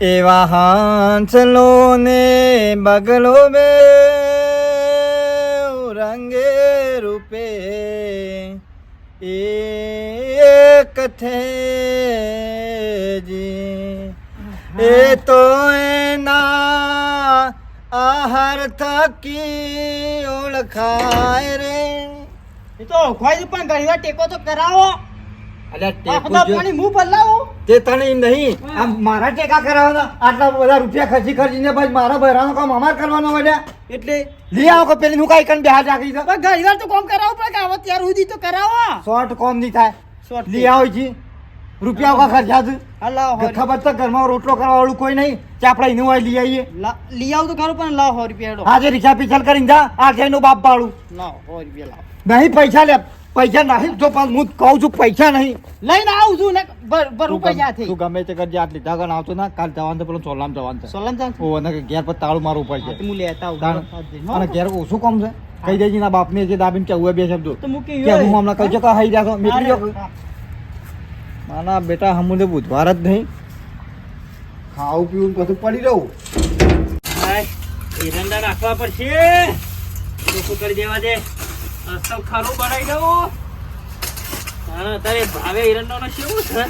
એવા હાંસલો ને બગલો બે. રંગે રૂપે એક થે જી. એ તો એના આહાર થકી ઓળખાય રે. એ તો ઓળખવાય પણ ઘણી ટેકો તો કરાવો. તે તને નહીં. આ મારા ટેકા કરાવવાના આટલા બધા રૂપિયા ખર્ચી ખર્ચીને પછી મારા બહેરાનો કામ અમાર કરવાનો વળ્યા એટલે લઈ આવો કે પેલી હું કાંઈ કરીને બેહાર રાખી છે? ઘણી વાર તો કોમ કરાવો પડે કે આવો ત્યાર સુધી તો કરાવો. શોર્ટ કોમ નહીં થાય. લઈ આવો જી. રૂપિયા કા ખર્ચા છે. ખબર તો ઘરમાં રોટલો કરવા વાળું કોઈ નહીં. ચાપડા એનું હોય લઈ આવીએ. લઈ આવું તો ખરું પણ લાવ રૂપિયા આજે રિક્ષા પીછલ કરીને જા. આ બાપ પાડું લાવ રૂપિયા લાવ. નહીં પૈસા લે. પૈસા નહીં જો પણ હું કહું છું પૈસા નહીં. લઈને આવું છું ને બરું ભર તું ગમે- થઈ તું ગમે તે કરજે આટલી ધાગણ આવતો ના કાલ જવાનું પેલો સોલામ જવાનું છે. સોલામ જવાનું ઓ અને ઘેર પર તાળું મારવું પડશે. હું લેતા આવું. અને ઘેર ઓછું કોમ છે. કઈ દેજી ના બાપ ને જે દાબીને કેવું બે શબ્દો. તો મૂકી કે હું હમણાં કહી કે હાઈ રહ્યા છો નીકળી માના બેટા હમુદે બુધવાર જ નહીં. ખાવું પીવું બધું પડી રહું એરંડા નાખવા પડશે. શું કરી દેવા દે? અસલ ખારું બનાવી દઉં હા, તારે ભાવે એરંડાનો કેવું છે?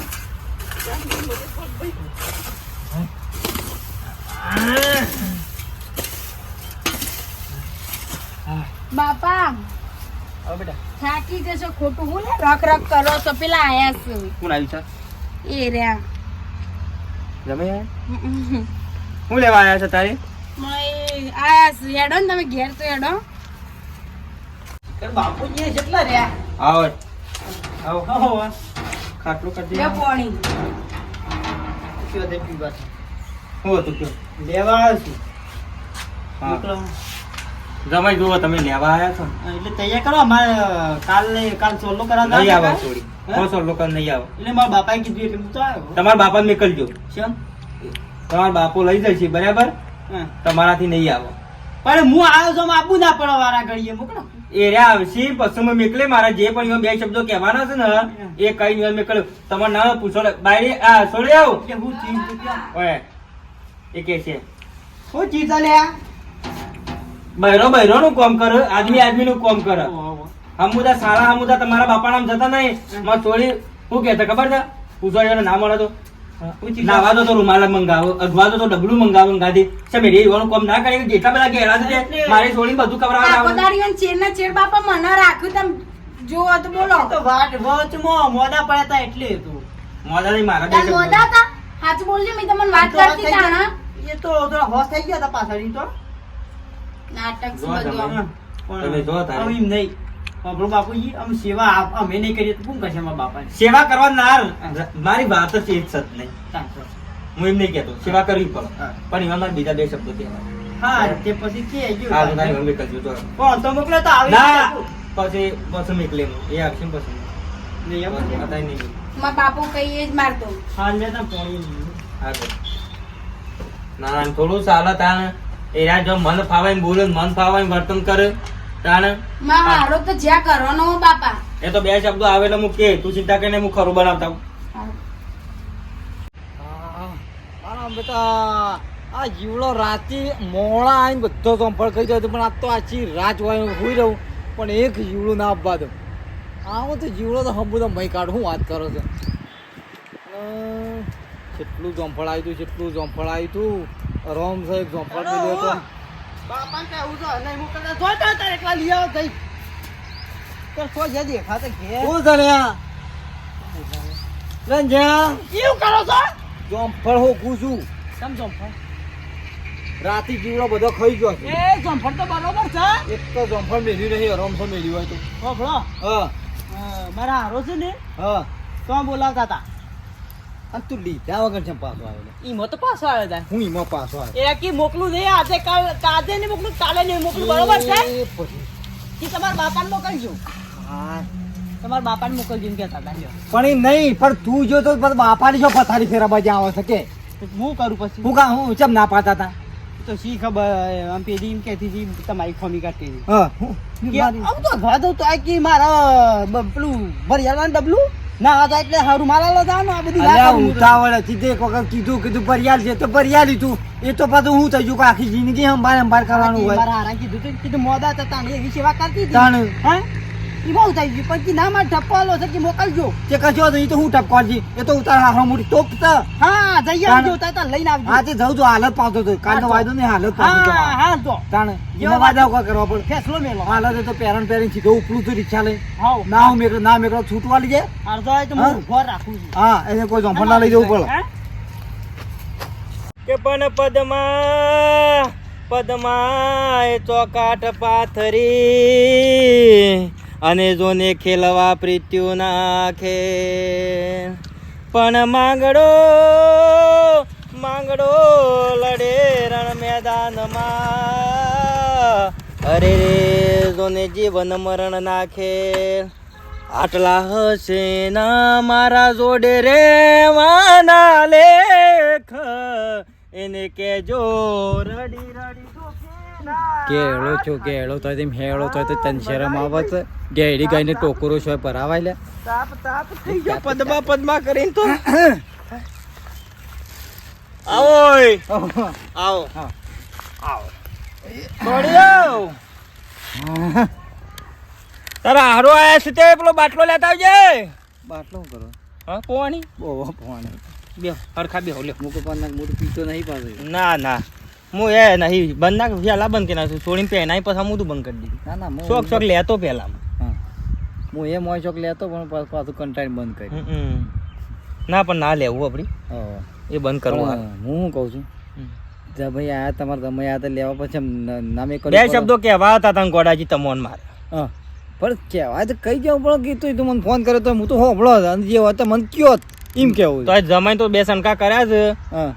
બાપા હવે બેટા. થાકી જશો ખોટું હું ને રખ રખ કરો તો પેલા આયા છે. કોણ આવ્યું છે? એ રહ્યા. જમે હું લેવા છે તારે? આયા હેડો ને તમે ઘેર તો હેડો. બાપુજી કેટલા રહ્યા. આવો. આવો. આવો. ખાટલું કરી દે પાણી. કયો તે પીવા છે. કયો? લેવા આવ્યો છું. હા. જમાઈ જુઓ તમે લેવા આવ્યા છો એટલે તૈયાર કરો. અમારે કાલે કાલ સોલો કરા નહીં આવો છોડી હે? સોલો કર નહીં આવો. એટલે મારા બાપાએ કીધું એટલે હું તો આવ્યો. તમારા બાપાને મોકલજો. શેમ? તમારા બાપો લઈ જશે બરાબર? હા. તમારાથી નહીં આવો. પણ હું આવ્યો છું આપું ના પડે વારા ઘડીએ. મોકલો. એરિયા આવશે પછી મેં મેકલે મારા જે પણ બે શબ્દો કહેવાના છે ને એ કઈ નહીં મેકલ્યો તમારે ના પૂછો ને. બાયડી આ છોડી આવો. હું? ઓય એ કે છે. હું ચીજ તો લ્યા બૈરો બૈરો નું કોમ કર આદમી આદમી નું કોમ કર. હમુદા સારા હમુદા તમારા બાપા નામ જતા નહીં. માં છોડી શું કહેતા ખબર છે? પૂછો નામ મળે તો. નાવા દો તો રૂમાલ મંગાવો અગવાદો તો ડબલું મંગાવો ગાધી. સમે રે રેવાનું કામ ના કરી જેટલા બધા ઘેરા છે મારે છોડી બધું કવરાવવાનું દાડીઓ ચેર ના ચેર બાપા મને રાખ્યું તમ જો તો બોલો. તો વાટ વચમાં મોડા પડતા તા એટલે હતું. મોડા નહીં મારા બે મોદા હતા? સાચું બોલજે મેં તમને વાત કરતી તાણા એ તો થોડા હોશ થઈ ગયા હતા પાછળ ઈ તો. નાટક બધું. તમે. જો તારે. આમ એમ નહીં. આપણો બાપુજી આમ સેવા આપ- અમે નહીં કરીએ તો કોણ કરશે મારા બાપાની? સેવા કરવા ના મારી વાત જ એ જ સત નહીં. હું એમ નહીં કહેતો સેવા કરવી પડે. પણ એમાં મારે બીજા બે શબ્દો કહેવાય હા તે પછી કે મમ્મી કરજો તો. કોણ તો મોકલે તો આવી ના પછી પછી મોકલે હું. એ આવશે પછી. નહીં, એમ નહીં મારા બાપુ કહીએ જ મારતો. હા મેં પોણી. હા તો. ના ના થોડું ચાલે તાણ. એરા જો મન ફાવાય બોલે મન ફાવાય વર્તન કરે. તાણ? માં હારો તો જ્યાં કરવાનો હો બાપા. એ તો બે શબ્દો આવે એટલે હું કે તું ચિંતા કરીને હું ખરું બનાવતા. હું. આ બેટા આ જીવડો રાતી મોડા આવીને બધો સંભળ કહી જતો પણ આ તો આછી રાત હોય હોઈ રહું. પણ એક જીવડું ના આપવા દઉં. આવો તો જીવડો તો હમ તો મહી કાઢું હું વાત કરો છો? જેટલું કેટલું જોંફળ આવ્યું હતું કેટલું જોંફળ આવ્યું હતું રોમ સાહેબ જોંફળ મળ્યો હતો બાપાને કહેવું તો નહીં મોકલતા. જો તો તારે એકલા લઈ આવો તઈ. તો શું છે દેખાતા ઘેર? શું ધન્યા રંજ્યા કેવું કરો છો જોંફળ હોકું છું કેમ જોંફળ? રાતે જીવડો બધો ખાઈ ગયો છે એ જોંફળ તો બરોબર છે એક તો જોંફળ મેળ્યું નહીં રમસો મેળ્યું હોય તો. હા હા, મારા હારો છે ને હા તો બોલાવતા હતા અને તું લીધા વગર છે પાછો આવ્યો ઈમો તો પાછો આવ્યો હતા હું એમાં પાછો આવ્યો. એ કી મોકલું નહીં આજે કાલ ને મોકલું કાલે નહીં મોકલું બરોબર છે? તમારા બાપાને મોકલજો. હા. તમારા બાપાને મોકલજો હતા. પણ એ નહીં પણ તું જો તો બાપાની જો પથારી ફેરા બાજુ આવે શકે હું કરું પછી? હું કા હું ચમ ના પાતા હતા? તો શી ખબર આમ પેલી એમ કહેતી હતી તમારી ખોમી કાઢતી હતી. હા હું- તો ભા દઉં તો આ કે મારા પેલું ભરિયાળવાનું ડબલું? ના આ એટલે હારું મારા લો જાવ ને આ બધી. ઉતાવળ હતી તે એક વખત કીધું કીધું પરિયાલ છે તો પરિયાલ લીધું એ તો પાછું હું થઈ ગયું આખી જિંદગી સંભાળ કરવાનું હોય. મારા હારા કીધું કીધું મોદા હતા ને એવી સેવા કરતી હતી. તાણ? હા? ઈ બહુ થઈ ગયું પણ ના મારે ઠપવાલો છે કે મોકલજો. તે કશો તો એ તો હું ટપકોજી એ તો ઉતાર હારો મોટી તોપ તો હા જઈ. આવજો તાર લઈને આવજો. હા તે જવું તો હાલત પાવતો તો કાલનો હા, તો. વાયદો નહીં હાલત પાવતો હા હા તો. તાણ જેવો વાદા કો કોઈ કરવા પડે. ફેસલો મેલો. હાલત તો પેરણ પેરણ તો ઉપલું તો રિક્ષા લઈ હાઉ. ના હું મેકરો ના મેકરો છૂટવા લઈ જાય. અડધો હોય તો હું ઘર રાખું છું. હા એને કોઈ જંફળ ના લઈ જવું પડે. હા? કે પણ પદમા પદમાય એ ચોકાટ પાથરી. અને જોને ખેલવા પ્રીત્યુ નાખે. પણ માંગડો માંગડો લડે રણ મેદાનમાં. અરે રે, જોને જીવન મરણ નાખે. આટલા હશે ના મારા જોડે રે વાના લેખ. એને કેજો રડી રડી. કેળો છો કેળો તો તેમ હેળો તો તન શરમ આવત. ગેડી ગાઈને ટોકરો છો ભરાવાય લે. તાપ તાપ થઈ ગયો. પદમા પદમા કરીને તો. આવો આવો. આવો. છોડ્યો તારા હારો આયા છે તે પેલો બાટલો લેતા આવજે. બાટલો કરો? હા પોવાની? બહુ પોવાની. બે હરખા બે હોલે મુકો પણ મોટું પીતો નહીં પાછો. ના ના. હું એ નહીં બંધ ના પેલા બંધ કરી નાખું. છોડીને પહેનાઈ પછી હું તું બંધ કરી દીધું ના ના શોખ શોખ લેતો પેલા હા. એ મોય શોખ લેતો પણ પાછું કંટાળી બંધ કરી. ના પણ ના લેવું આપડી. એ બંધ કરવું હું શું કહું છું? ભાઈ આ તમારે તમે આ તો લેવા પછી નામે બે શબ્દો કહેવા હતા તને ગોડાજી તમોન મારે. પણ કહેવાય તો કઈ જવું પડે કીધું તું મને ફોન કર્યો તો હું તો હોભળો અને જે હોય તો મને કયો. એમ કેવું તો જમાઈ તો બે શંકા કર્યા છે.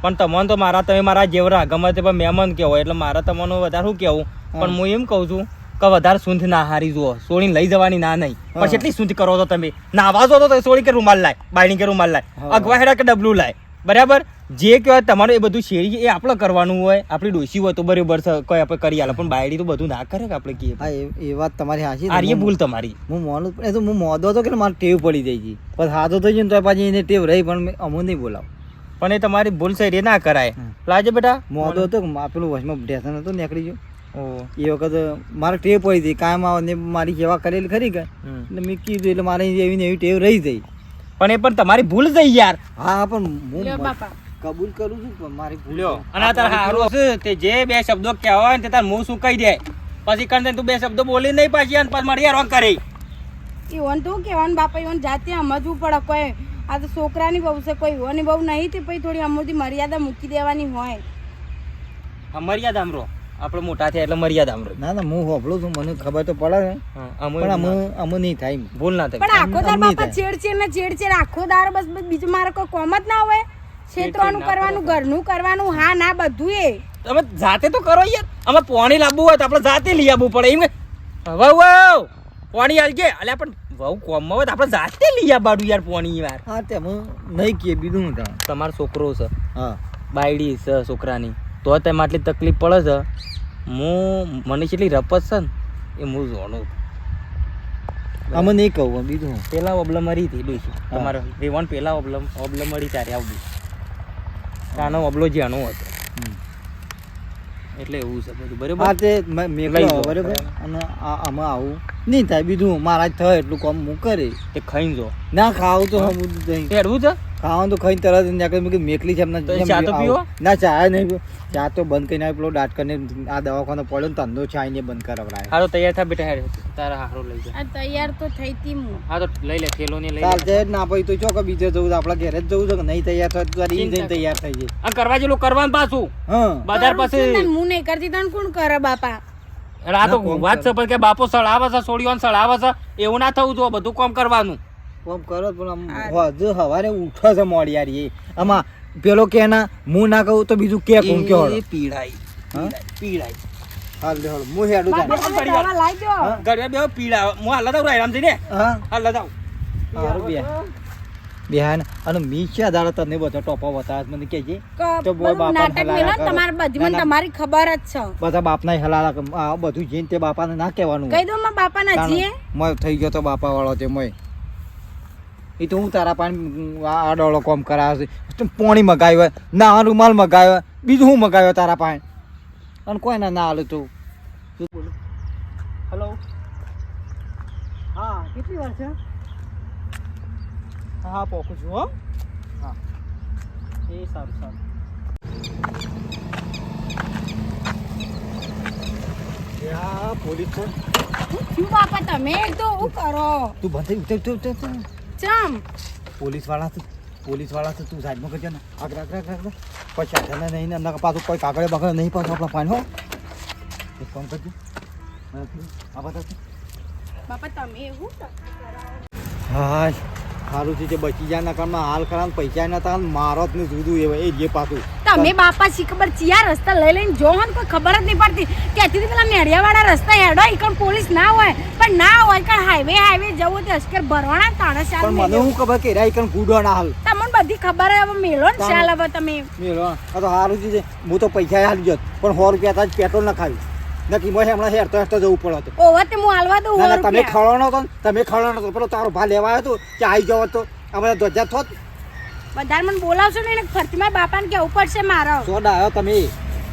પણ તમને તો મારા તમે મારા જેવરા ગમે તે પણ મહેમાન કેવો એટલે મારા તમને વધારે શું કેવું? પણ હું એમ કહું છું કે વધારે સૂંઠ ના હારી જુઓ. સોળી લઈ જવાની ના નહીં. પણ કેટલી એટલી સૂંઠ કરો છો તમે. નાવા જો તો સોળી કે રૂમાલ લાય બાયણી કે રૂમાલ લાય અગવા હેડા કે ડબલું લાય. બરાબર? જે કહેવાય તમારું એ બધું શેરી એ આપણે કરવાનું હોય. આપણી ડોસી હોય તો બરાબર કોઈ આપણે કરી આલે. પણ બાયડી તો બધું ના કરે કે આપણે કહીએ. હા એ વાત તમારી હાચી આ એ ભૂલ તમારી. હું મોનું એ તો હું મોદો હતો કે મારે ટેવ પડી જાય છે પણ હાથો થઈ ગયો તો પાછી એને ટેવ રહી પણ મેં અમુક નહીં બોલાવ. પણ એ તમારી ભૂલ છે એ ના કરાય. લાજે બેટા. મોદો હતો પેલું વચમાં ઢેસન હતો નીકળી ગયો. એ વખત મારે ટેવ પડી હતી. કાયમ આવે ને મારી સેવા કરેલી ખરી કે. એટલે મેં કીધું એટલે મારે એવી ને એવી ટેવ રહી ગઈ. પણ એ પણ તમારી ભૂલ થઈ યાર. હા પણ હું કબૂલ કરું છું પણ મારી ભૂલ અને આ તારે હારું હશે તે જે બે શબ્દો કહેવા હોય ને તે તાર મું શું કહી દે. પછી કંઈ તું બે શબ્દો બોલી નહીં પાછી અને પછી મારી યાર કરી. ઈવન તું કહેવાનું બાપા ઈવન જાતે સમજવું પડે. કોઈ આ તો છોકરાની બહુ છે કોઈ ઈવોની બહુ નહીં તે પછી થોડી અમુક મર્યાદા મૂકી દેવાની હોય. મર્યાદા આમરો આપણે મોટા થયા એટલે મર્યાદા આમરો ના ના હું હોભળું છું મને ખબર તો પડે ને પણ અમે અમે નહીં થાય ભૂલ ના થાય. પણ આખો દાર બાપા. છેડછેડ ને છેડછેડ આખો દાર બસ બસ બીજું મારે કોઈ કોમ જ ના હોય. છેતરવાનું કરવાનું ઘરનું કરવાનું હા ના બધું એ. તમે જાતે તો કરો યાર. અમે પાણી લાવવું હોય તો આપણે જાતે લઈ આવવું પડે એમ કે. વહુ વહુ પાણી આવી ગયા અલ્યા પણ વહુ કોમમાં હોય તો આપણે જાતે લઈ આવવાનું યાર પાણી વાર. હા તે હું નહીં કીએ બીજું હું તમારો છોકરો છે. હા. બાયડી છે છોકરાની. તો તેમાં આટલી તકલીફ પડે છે. હું મને કેટલી રપત છે ને એ હું જોણું અમે નહીં કહું બીજું પેલા ઓબલમ મરી હતી ડોસી તમારો તમારે પેલા ઓબલમ ઓબલમ મરી ત્યારે આવડી કાનો ઓબલો જાણો હતો. એટલે એવું છે બધું બરોબર? આ તે મે- બરાબર? અને આ આમાં આવું. નહીં થાય બીજું મારા થાય એટલું કામ હું કરી તે ખાઈ જો. ના ખાવ તો હું. હેડવું છે? ખાવાનું તો ખાઈને તરત ત્યાં મેં મેકલી છે એમના ચા તો પીવો? ના ચા નહીં ચા તો બંધ કરીને આવ્યો પેલો દાટ કરીને આ દવાખાનો પડ્યો ને ધંધો છે આઈને બંધ કરાવડાય. હારો તૈયાર થા બેટા હેડ તારા હારો લઈ જા. આ તૈયાર તો થઈ તી હું. હા તો લઈ લે થેલો ને લઈ ચાલ છે ના પછી તો ચોક બીજે જવું આપણા ઘરે જ જવું છે કે નહીં તૈયાર થાય તો ઈ જઈને તૈયાર થઈ જાય આ કરવા જેલું કરવાનું પાછું. હા. બજાર પાસે ને, હું નહીં કરતી તને કોણ કરે બાપા? એટલે આ તો ના, કોમ વાત. છે પણ કે બાપો સળાવે છે સોડીઓન સળાવે છે એવું ના થવું જો બધું કામ કરવાનું. કોમ કરો પણ આમ હજુ સવારે ઉઠો છે મોડી યાર એ આમાં પેલો કે ના હું ના કહું તો બીજું કે કોણ કે એ પીડાઈ પીડાઈ હાલ લે હાલ હું હેડું જાને. દવા હા? ઘરે બે પીડા હું હાલ લદાવ રામ ને? હા? હાલ લદાવ હારું બે. બેહાન અને મીશા દાડા તને બધો ટોપો બતાવે મને કે જે તો બોલ બાપા નાટક ને બધી મને. તમારી ખબર જ છે. બધા બાપના હલાલા બધું જઈને તે બાપાને ના કહેવાનું કહી દો માં બાપા ના જીએ. મય થઈ ગયો તો બાપા વાળો તે મોય. એ તો હું તારા પાણી આ ડોળો કોમ કરાવે છે. પોણી મગાવ્યો ના રૂમાલ મગાવ્યો બીજું હું મગાવ્યો તારા પાણી અને કોઈ ના હાલ તું. હલો હા કેટલી વાર છે? હા પોખું પોકું છું હો. હા. એ સારું સારું. પોલીસ છે. શું બાપા તમે? તો શું કરો? તું બંધ ઉતર ઉતર ઉતર. ચમ. પોલીસવાળા પોલીસવાળા છે તું સાઈડમાં કરજે ને. આગળ આગળ આગળ આગળ પછી આગળ નહીં ને પાછું કોઈ કાગળે બાગળે નહીં પાછું આપણા પાણી હો. એક કામ કરજો. આ બધા બાપા તમે એવું? હાય. સારું છે જે બચી જાય ના કારણમાં હાલ કરાને પૈસા ના તા મારો જ ને જુદું એ એ જે પાછું. તમે બાપા શી ખબર ચિયા રસ્તા લઈ લઈને જો હન કોઈ ખબર જ નહીં પડતી. કે ત્યાંથી પેલા નેડિયાવાળા રસ્તા હેડો ઈકણ પોલીસ ના હોય. પણ ના હોય કણ હાઈવે હાઈવે જવું તે અશ્કર ભરવાના તાણે શાલ પણ મને હું ખબર કે રાઈ કણ ગુડો ના હાલ. તમને બધી ખબર હવે મેળો ને. શાલ હવે તમે. મેળો આ તો સારું છે હું તો પૈસા હાલી જત. પણ સો રૂપિયા તાજ પેટ્રોલ ના ખાવી નક્કી મોય હમણાં હેરતો હેરતો જવું પડે તો. ઓવર તે હું હાલવા દઉં ના તમે રૂપિયા. તો હતો તમે ખવડાવનો હતો પેલો તારો ભા લેવા આવ્યો હતો કે આવી જવો તો અમારે બધા ધ્વજા થોત બધાને મને બોલાવશો ને એને ફરતી મારા બાપાને કેવું પડશે મારો? સોડા આવ્યો તમે.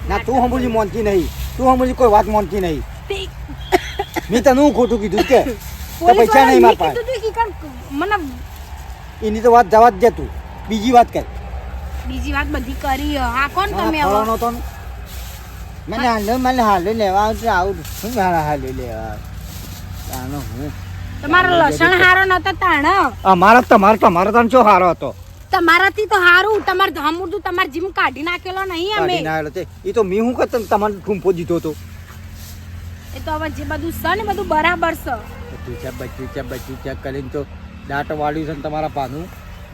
ના તું હમુજી મોનતી નહીં. તું હમુજી કોઈ વાત મોનતી નહીં. મેં તને હું ખોટું કીધું કે? પૈસા નહીં માર પાસે તું મને એની તો વાત જવા જ દે તું. બીજી વાત કર. બીજી વાત બધી કરી હે. કોણ તમે હવે. તો. મને હાલો મને હાલો લેવા આવતું આવું શું મારા હાલો લેવા તાનો હું? તમારો લસણ હારો નતો તાણો? અમારા તમારો તમારો તાણ શું હારો હતો? તમારાથી તો હારું. તમાર હમુરદું તમાર જીમ કાઢી નાખેલો નહીં અમે. કાઢી આવેલો તે. એ તો મેં હું કરતો તમારે ઠૂંપો દીધો તો? એ તો હવે જે બધું છે ને બધું બરાબર છે. બચ્ચું બચ્ચું છે કરીને તો દાંત વાળ્યું છે ને તમારા પાનું?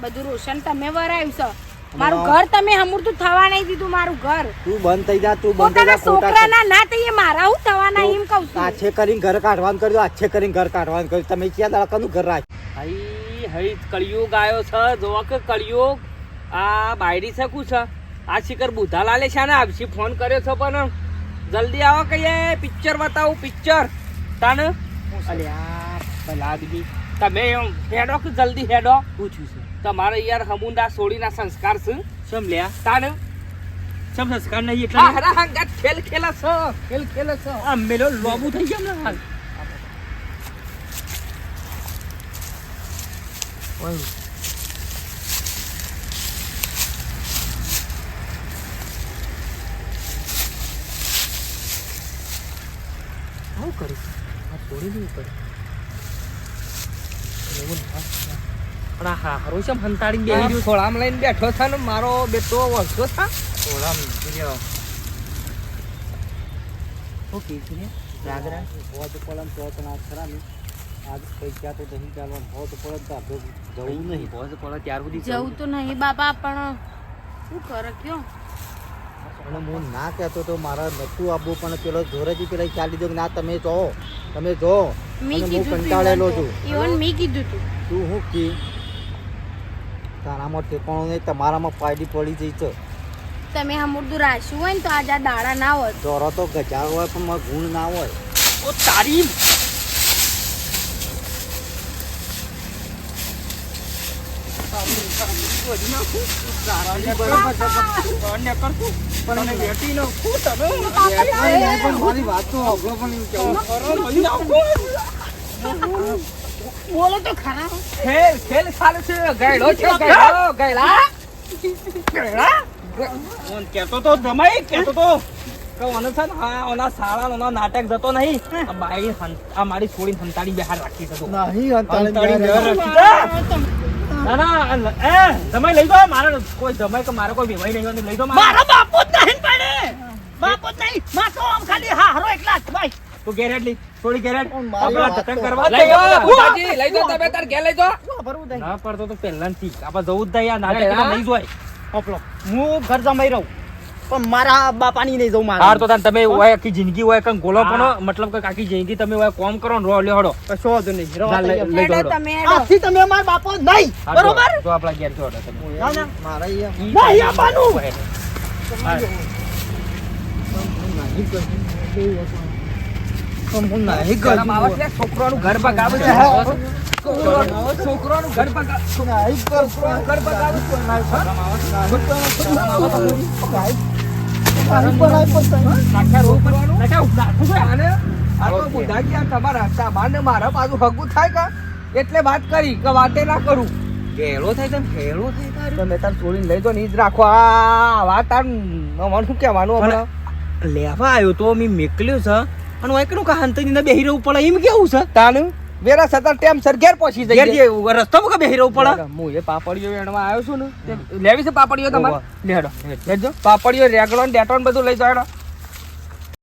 બધું રોશન તમે વરાયું છે. મારું ઘર તમે હમુરતું થવા નહીં દીધું મારું ઘર. તું બંધ થઈ જા તું બંધ થઈ જા છોકરાના ના થઈએ મારા હું થવાના એમ કહું છું. આછે કરીને ઘર કાઢવાનું કરજો આછે કરીને ઘર કાઢવાનું કરજો તમે ક્યાં દાડાનું ઘર રાખ હઈ હઈ કળિયુગ આવ્યો છે. જોવા કે કળિયુગ. આ બાયડી શકું છે? આ શિખર બુધાલાલે છે ને આપશી ફોન કર્યો છે પણ જલ્દી આવો કહીએ પિક્ચર બતાવું પિક્ચર. તાને? અલ્યા આદમી. તમે એમ હેડો કે જલ્દી હેડો? પૂછ્યું છે. તમારે યાર હમુંદા સોડીના સંસ્કાર છે. સમ લ્યા? તાને? સમ સંસ્કાર નહીં એટલે હરા હંગા ખેલ ખેલા છો ખેલ ખેલે છો. આ મેલો લોબુ થઈ ગયો ને હાલ. આવું કર્યું આ છોડી નહીં ઉપર એવું ના થાય. પણ હા હારો છે હંતાડી બેહી રહ્યો ખોળામ લઈને બેઠો છે ને મારો બેટો વળતો છે ખોળામ બીજો ઓકે છે રાગ રાગ હોત પડે તો તો ના ખરા ને આજ પૈસા તો નહીં ચાલવાનું હોત પડે તો આપણે જવું નહીં. બસ પડે ત્યાર સુધી જવું તો નહીં બાપા પણ શું કરે કયો અને હું ના કહેતો તો મારા નતું આબુ પણ પેલો જોરેથી પેલા ચાલી દો કે ના તમે જો તમે જો. હું કીધું કંટાળેલો છું. ઇવન મેં કીધું તું. તું હું કી? તારામાં ઠેકાણું નહીં તમારામાં પાડી પડી જઈ છે. તમે હમુરદું રાખ્યું હોય ને તો આજે આ દાડા ના હોય. દોરો તો ગજાર હોય પણ મારો ગુણ ના હોય. ઓ તારી પણ મારી વાત તો સાંભળો પણ એવું કેવું. બોલો તો ખરા. ખેલ ખેલ ચાલે છે. ગયડો છે ગયડો ગયડા ગયડા ઓન કેતો તો જમાઈ કેતો તો. કે ઓને છે ને હા ઓના સાળા ઓના નાટક જતો નહીં. આ બાઈ આ મારી છોડી સંતાડી બહાર રાખી છે તો નહીં અંતાડી બહાર રાખી. ના ના એ જમાઈ લઈ દો મારે કોઈ જમાઈ કે મારે કોઈ વેવાઈ નહીં લઈ દો મારા. બાપો જ નહીં પડે. બાપો જ નહીં. માં તો આમ ખાલી હારો એકલા જ ભાઈ. તું ગેરેટ લી થોડી ગેરેટ આપણે વાત કરવા લઈ જઈએ. દો લઈ દો તમે તાર ઘેર લઈ દો ના પડતો તો પહેલાથી. આપણે જવું જ થાય આ નાટક? નહીં જોય ઓપલો હું ઘર જમાઈ રહું. પણ મારા બાપાની નહીં જવું હાર તો તાન તમે હોય આખી જિંદગી હોય કંઈક ગોલો પણ મતલબ કે આખી જિંદગી તમે હોય કોમ કરો ને રો લ્યો હડો. કશો વાંધો નહીં. ચાલ, લઈ- હેડો. તમે આજથી તમે અમારા બાપો નહીં. બરોબર? જો આપણા ઘેર છો હડો તમે. ના, ના. મારા અહીંયા નહીં આપવાનું. હા. પણ હું નહીં ગરમ આવે કરું છે, છોકરાનું ઘર બગાવે છે. છોકરાનું છોકરાનું ઘર બગા- છોકરાનું ઘર બગાડું છું. નાખ્યા રોગ કરવાનું? અને આ તો બુઢા ગયા તમારા મારા બાજુ હગું થાય કા? એટલે વાત કરી કે વાતે ના કરું. હેળો થાય તને? હેળો થાય તારે? તમે તાર છોડીને લઈ દો ને જ રાખો. આ વાત તાર અમારું શું કહેવાનું? લેવા આવ્યો તો મેં મેકલ્યો છે. અને એકનું એકલું કહાંતની ને બેહી રહેવું પડે? એમ કેવું છે? તાનું? વેરા સતર ટેમ સર ઘેર પહોંચી ઘેર જઈએ. જે રસ્તો માં બેહી રહેવું પડે. હું એ પાપડીઓ વેણવા આવ્યો છું ને. લેવી છે પાપડીઓ તમારે? લેડો લેજો. પાપડીઓ રેગડો ને ડેટો બધું લઈ જાડો